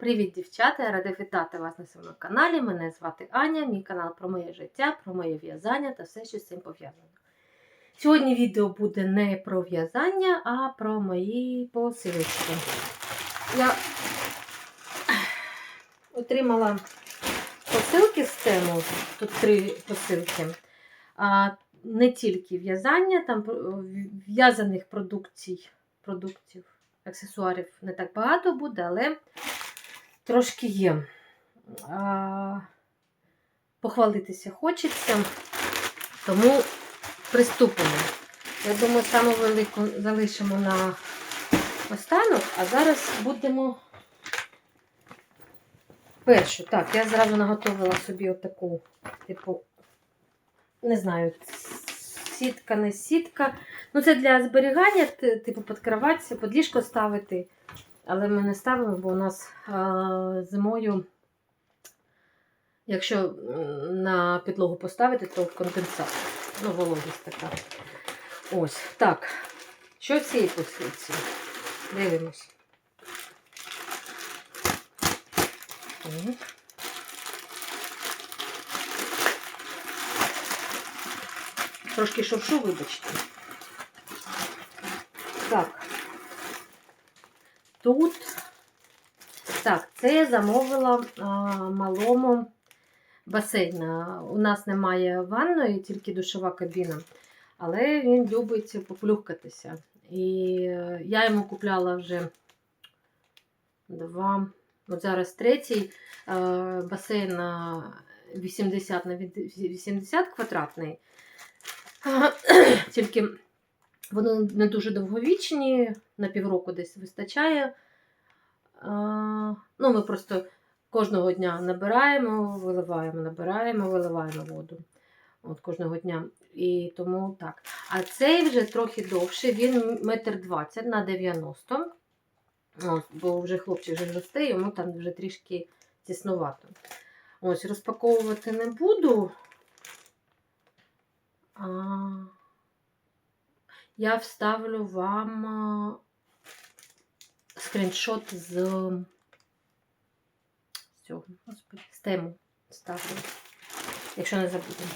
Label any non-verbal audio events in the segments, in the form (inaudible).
Привіт, дівчата! Я рада вітати вас на своєму каналі. Мене звати Аня, мій канал про моє життя, про моє в'язання та все, що з цим пов'язано. Сьогодні відео буде не про в'язання, а про мої посилочки. Я отримала посилки з тему, тут три посилки. Не тільки в'язання, там в'язаних продукцій, продуктів, аксесуарів не так багато буде, але трошки є. Похвалитися хочеться, тому приступимо. Я думаю, саму велику залишимо на останок, а зараз будемо першу. Так, я зразу наготовила собі отаку, типу, не знаю, сітка, не сітка. Ну, це для зберігання, типу, під кровать, під ліжко ставити. Але ми не ставимо, бо у нас а, зимою, якщо на підлогу поставити, то конденсат. Ну, вологість така. Ось. Так. Що в цій посилці? Дивимось. Трошки шуршу, вибачте. Так. Тут, так, це я замовила а, малому басейн. У нас немає ванної, тільки душова кабіна. Але він любить поплюхкатися. І е, я йому купляла вже два, от зараз третій е, басейн на 80 на 80 квадратний. Тільки вони не дуже довговічні, на півроку десь вистачає. Ну, Ми просто кожного дня набираємо, виливаємо, набираємо, виливаємо воду. От Кожного дня. І тому так. А цей вже трохи довший, він метр двадцять на 90 Ось, бо вже хлопчик вже росте, йому там вже трішки тіснувато. Ось, розпаковувати не буду. А... Я вставлю вам скріншот з цього, господи, з тему ставлю, якщо не забудемо.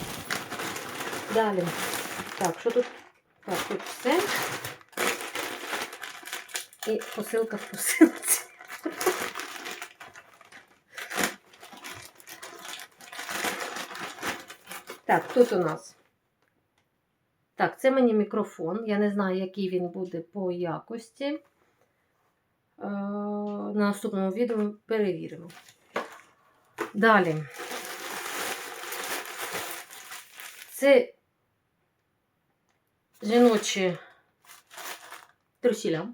Далі. Так, що тут? Так, тут все. І посилка в посилці. Так, тут у нас. Так, це мені мікрофон. Я не знаю, який він буде по якості. Е, на наступному відео перевіримо. Далі. Це жіночі трусіля.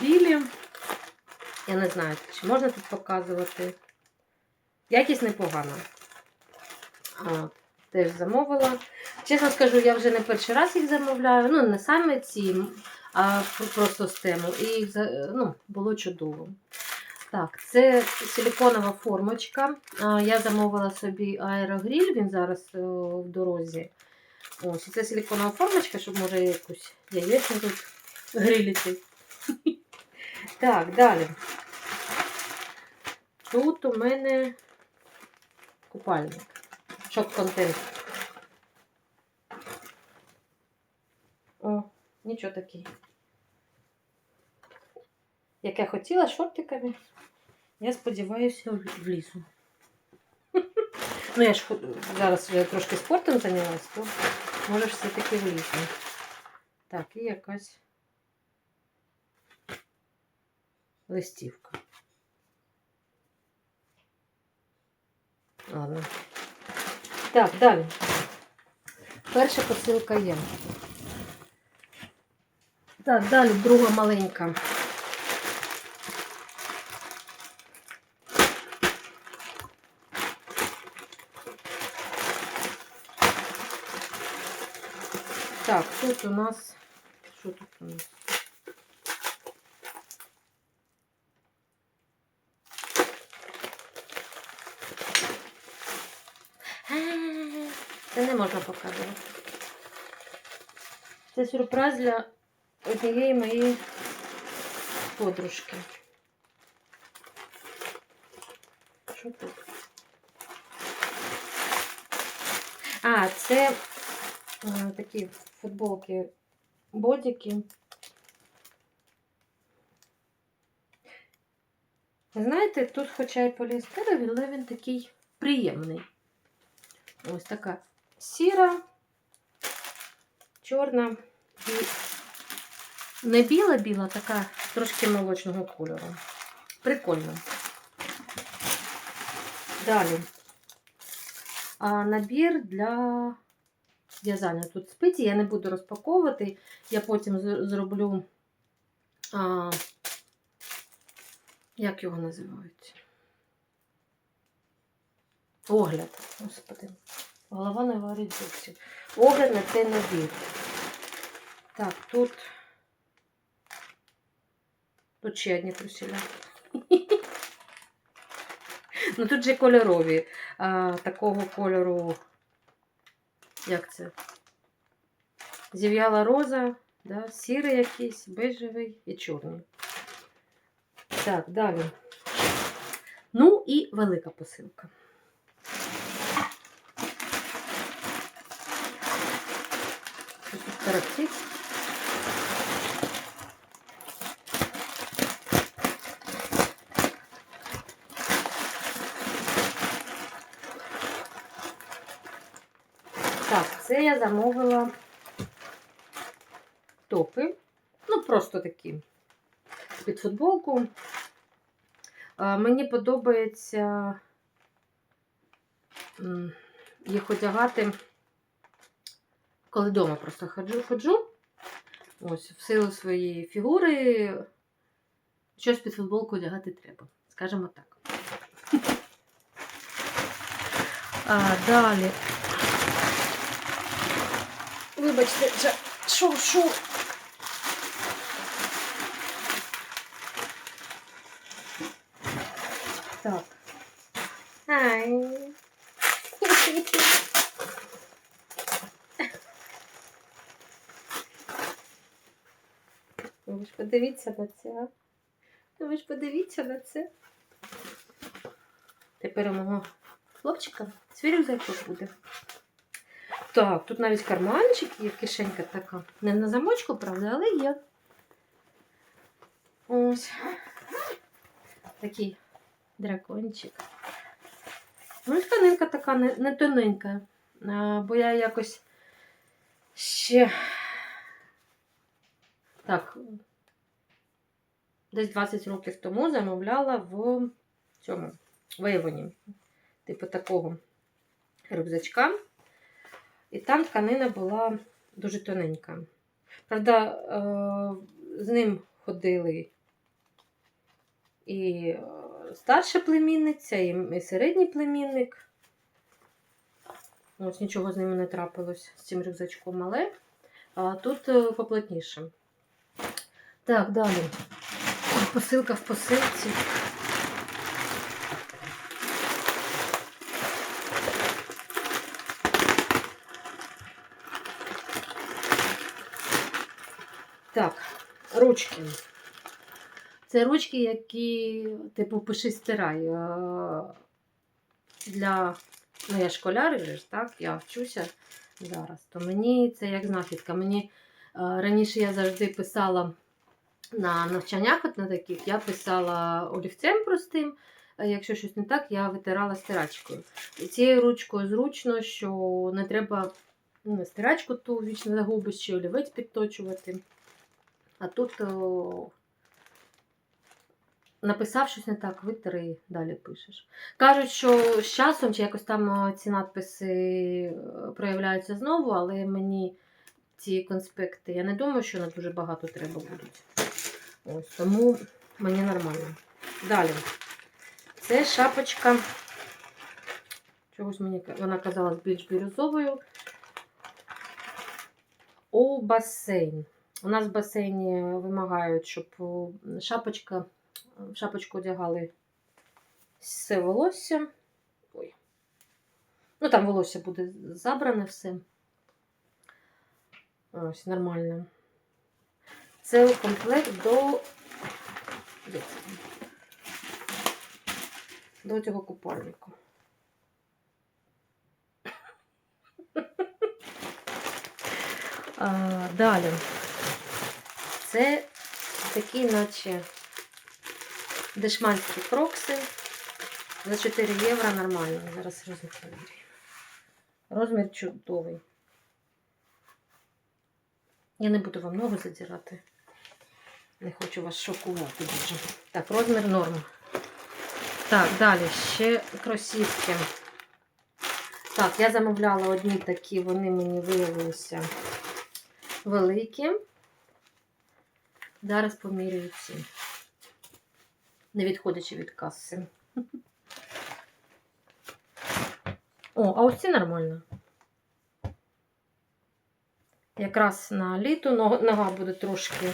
Білі. Я не знаю, чи можна тут показувати. Якість непогана. Теж замовила. Чесно скажу, я вже не перший раз їх замовляю. Ну, не саме ці, а просто з тему. І ну, було чудово. Так, це силиконова формочка. Я замовила собі аерогріль, він зараз в дорозі. Ось, це силиконова формочка, щоб може якусь яєчню тут грилити. (laughs) Так, далі. Тут у мене купальник. Шок-контент. О, нічого такий. Як я хотіла шортиками, я сподіваюся, влізу. (laughs) Ну, я ж зараз вже трошки спортом зайнялась, то може все-таки влізу. Так, і якась листівка. Ладно. Так, далі. Перша посилка є. Так, далі друга маленька. Так, тут у нас... Що тут у нас? Це не можна показувати. Це сюрприз для однієї моєї подружки. Що тут? А, це е, такі футболки, бодики. Знаєте, тут хоча й поліестеровий, але він такий приємний. Ось така сіра, чорна і не біла-біла, така трошки молочного кольору. Прикольно. Далі. А, набір для в'язання. Тут спиці, я не буду розпаковувати, я потім зроблю. А, як його називають? Огляд. Господи. Голова не варить зовсім. Огляд на цей набір. Так, тут. Тут ще одні труселя. (laughs) Ну тут же кольорові. А, такого кольору. Як це? Зів'яла роза, да? сірий якийсь, бежевий і чорний. Так, далі. Ну і велика посилка. Тут тарахтить? Так, це я замовила топи. Ну, просто такі. Під футболку. Мені подобається їх одягати, коли вдома просто ходжу, ходжу. Ось, в силу своєї фігури щось під футболку одягати треба. Скажімо так. (laughs) А, далі. Вибачте, вже шов. Так. Ай. Ну, Ви ж подивіться на це. а. Ну, Ви ж подивіться на це. Тепер у мого хлопчика свій рюкзачок буде. Так, тут навіть карманчик є, кишенька така. Не на замочку, правда, але є. Ось. Такий дракончик. Ну, і тканинка така не, не тоненька. Бо я якось ще. Так. Десь 20 років тому замовляла в цьому в Типу такого рюкзачка. І там тканина була дуже тоненька. Правда, е, з ним ходили і е, старша племінниця, і середній племінник. Ось нічого з ними не трапилось з цим рюкзачком, але тут е, поплотніше. Так, далі. Посилка в посилці. Так, ручки. Це ручки, які, типу, пиши стирай. е, Для. Ну, я школяр, так, я вчуся зараз. То мені це як знахідка. Мені е, раніше я завжди писала на навчаннях, от на таких, я писала олівцем простим. Якщо щось не так, я витирала стирачкою. І цією ручкою зручно, що не треба ну, стирачку ту вічно загубиш чи олівець підточувати. А тут о, написав щось не так, витри, далі пишеш. Кажуть, що з часом чи якось там ці надписи е, проявляються знову, але мені ці конспекти, я не думаю, що на дуже багато треба будуть. Ось, тому мені нормально. Далі. Це шапочка. Чогось мені вона казалась більш бірюзовою. У басейн. У нас в басейні вимагають, щоб шапочка, в шапочку одягали все волосся. Ой. Ну, там волосся буде забране все. Ось, нормально. Це комплект до. До цього купальника. (laughs) А, далі. Це такі, наче дешманські крокси. За 4 євро нормально. Зараз розмір перевірю. Розмір чудовий. Я не буду вам ногу задирати. Не хочу вас шокувати дуже. Так, розмір норм. Так, далі ще кросівки. Так, я замовляла одні такі, вони мені виявилися великі. Зараз поміряю ці. Не відходячи від каси. О, а ось ці нормально. Якраз на літо нога буде трошки,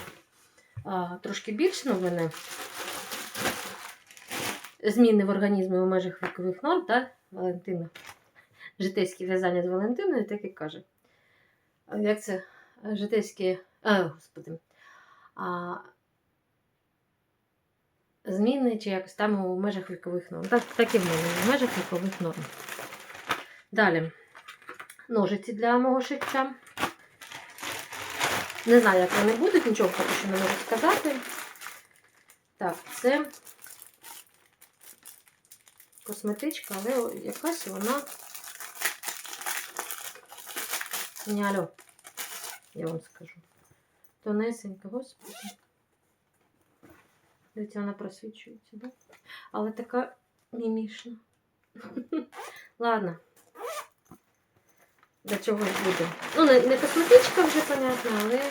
а, трошки більше, ну, мене зміни в організмі у межах вікових норм, так, Валентина? Житейське в'язання з Валентиною, так і каже. Як це? Житейське. А, господи. А, зміни чи якось там у межах вікових норм. Так, так і в мене, у межах вікових норм. Далі. Ножиці для мого шиття. Не знаю, як вони будуть, нічого поки що не можу сказати. Так, це косметичка, але якась вона. Не алло, я вам скажу. Тонесенька, господи. Дивіться, вона просвічується, да? Але така мімішна. (laughs) Ладно. Для чого ж буде? Ну, не, не косметичка вже, понятно, але.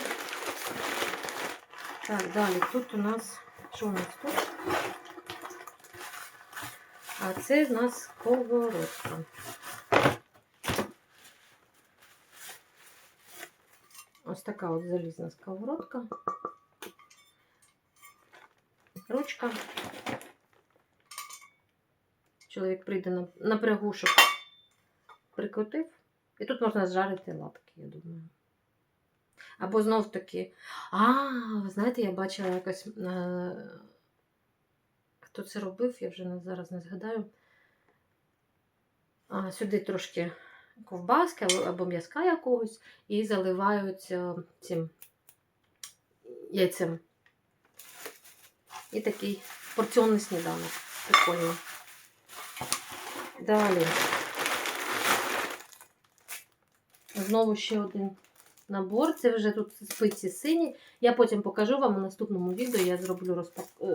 Так, далі. Тут у нас. Що у нас тут? А це в нас сковородка. Ось така от залізна сковородка. Ручка. Чоловік прийде на, на пригушок, прикрутив. І тут можна зжарити лапки, я думаю. Або знов таки. А, ви знаєте, я бачила якось. Е... Хто це робив, я вже зараз не згадаю. А, сюди трошки ковбаски або, м'язка якогось і заливають е, цим яйцем. І такий порціонний сніданок. Прикольно. Далі. Знову ще один набор. Це вже тут спиці сині. Я потім покажу вам у наступному відео. Я зроблю розпак... е,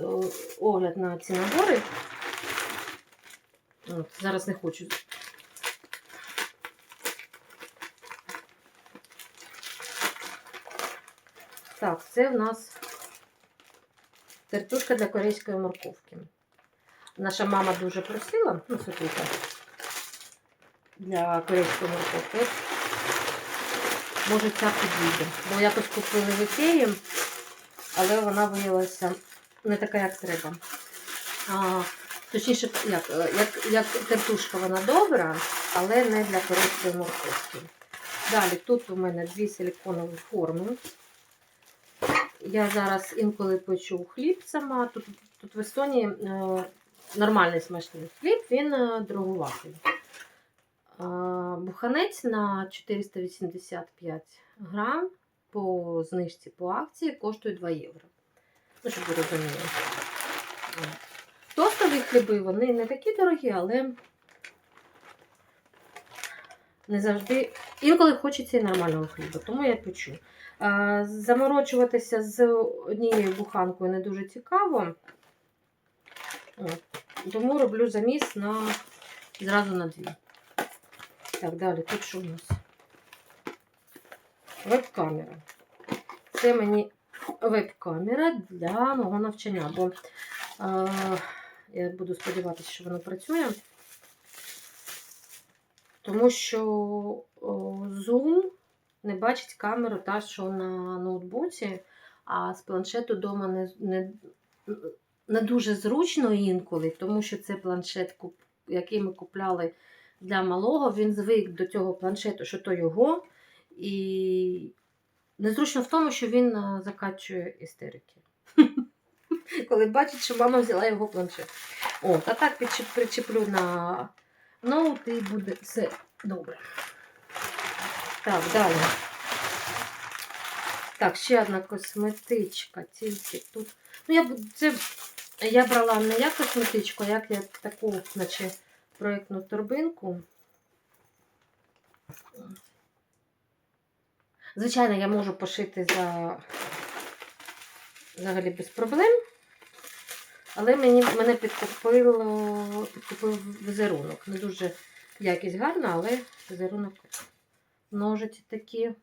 огляд на ці набори. От, зараз не хочу. Так, це в нас тертушка для корейської морковки. Наша мама дуже просила, ну, світлика, для корейської морковки. Може, ця підійде. Бо якось купили в Ікеї, але вона виявилася не така, як треба. А, точніше, як, як, як тертушка вона добра, але не для корейської морковки. Далі тут у мене дві силиконові форми. Я зараз інколи печу хліб сама. Тут, тут в Естонії е, нормальний смачний хліб, він е, дорогуватий. Е, буханець на 485 грам по знижці по акції коштує 2 євро. Ну, щоб ви розуміли. Тостові хліби, вони не такі дорогі, але не завжди. Інколи хочеться і нормального хліба, тому я печу. Заморочуватися з однією буханкою не дуже цікаво. Тому роблю заміс на зразу на дві. Так, далі, тут що у нас? Веб-камера. Це мені веб-камера для мого навчання, бо а, я буду сподіватися, що воно працює. Тому що Zoom не бачить камеру та, що на ноутбуці, а з планшету вдома не, не, не дуже зручно інколи, тому що це планшет, який ми купляли для малого. Він звик до цього планшету, що то його. І незручно в тому, що він закачує істерики. (laughs) коли бачить, що мама взяла його планшет. От, а так причеплю на ноут і буде все добре. Так, далі. Так, ще одна косметичка, тільки тут. Ну, я, це, я брала не як косметичку, а як я таку, наче проєктну торбинку. Звичайно, я можу пошити за взагалі без проблем. Але мені, мене підкупило, підкупив візерунок. Не дуже якість гарна, але візерунок ножиці такі.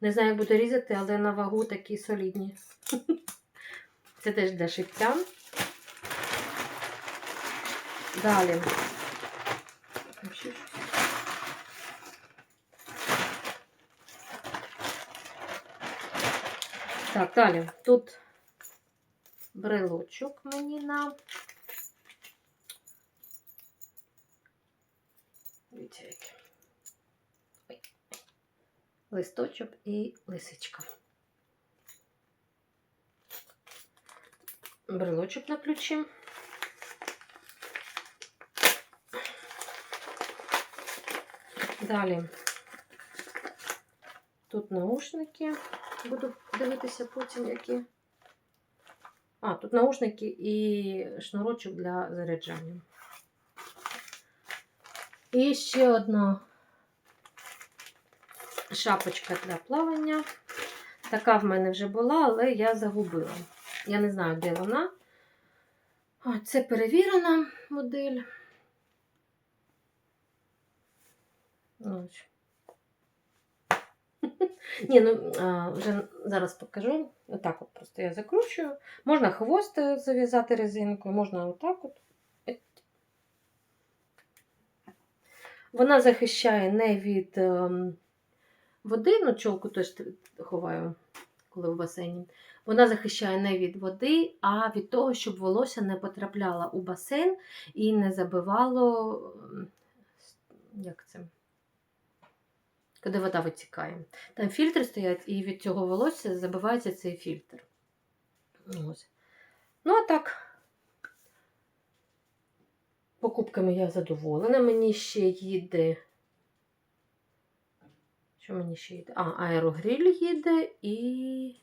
Не знаю, як буду різати, але на вагу такі солідні. (laughs) Це теж для шиття. Далі. Так, далі. Тут брелочок мені на. Дивіться. Листочок і лисичка. Брелочок на ключі. Далі. Тут наушники. Буду дивитися потім, які. А, тут наушники і шнурочок для заряджання. І ще одна шапочка для плавання. Така в мене вже була, але я загубила. Я не знаю, де вона. А, Це перевірена модель. Ось. (laughs) Ні, ну а, вже зараз покажу. Отак от просто я закручую. Можна хвост е, зав'язати резинкою, можна отак от. Вона захищає не від ем, води, ну чолку теж ховаю, коли в басейні. Вона захищає не від води, а від того, щоб волосся не потрапляло у басейн і не забивало. Як це? коли вода витікає. Там фільтри стоять, і від цього волосся забивається цей фільтр. Ось. Ну, а так, покупками я задоволена. Мені ще їде. Що мені ще їде? А, аерогриль їде і.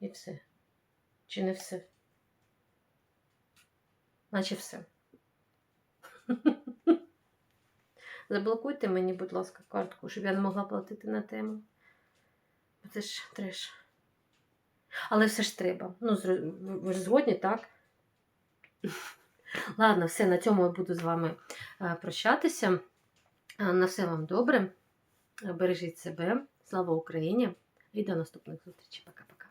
І все. Чи не все? Наче все. (laughs) Заблокуйте мені, будь ласка, картку, щоб я не могла платити на тему. Це ж треш. Але все ж треба. Ну, ви ж згодні, так? (laughs) Ладно, все, на цьому я буду з вами е, прощатися. Е, На все вам добре. Бережіть себе. Слава Україні! І до наступних зустрічей. Пока-пока.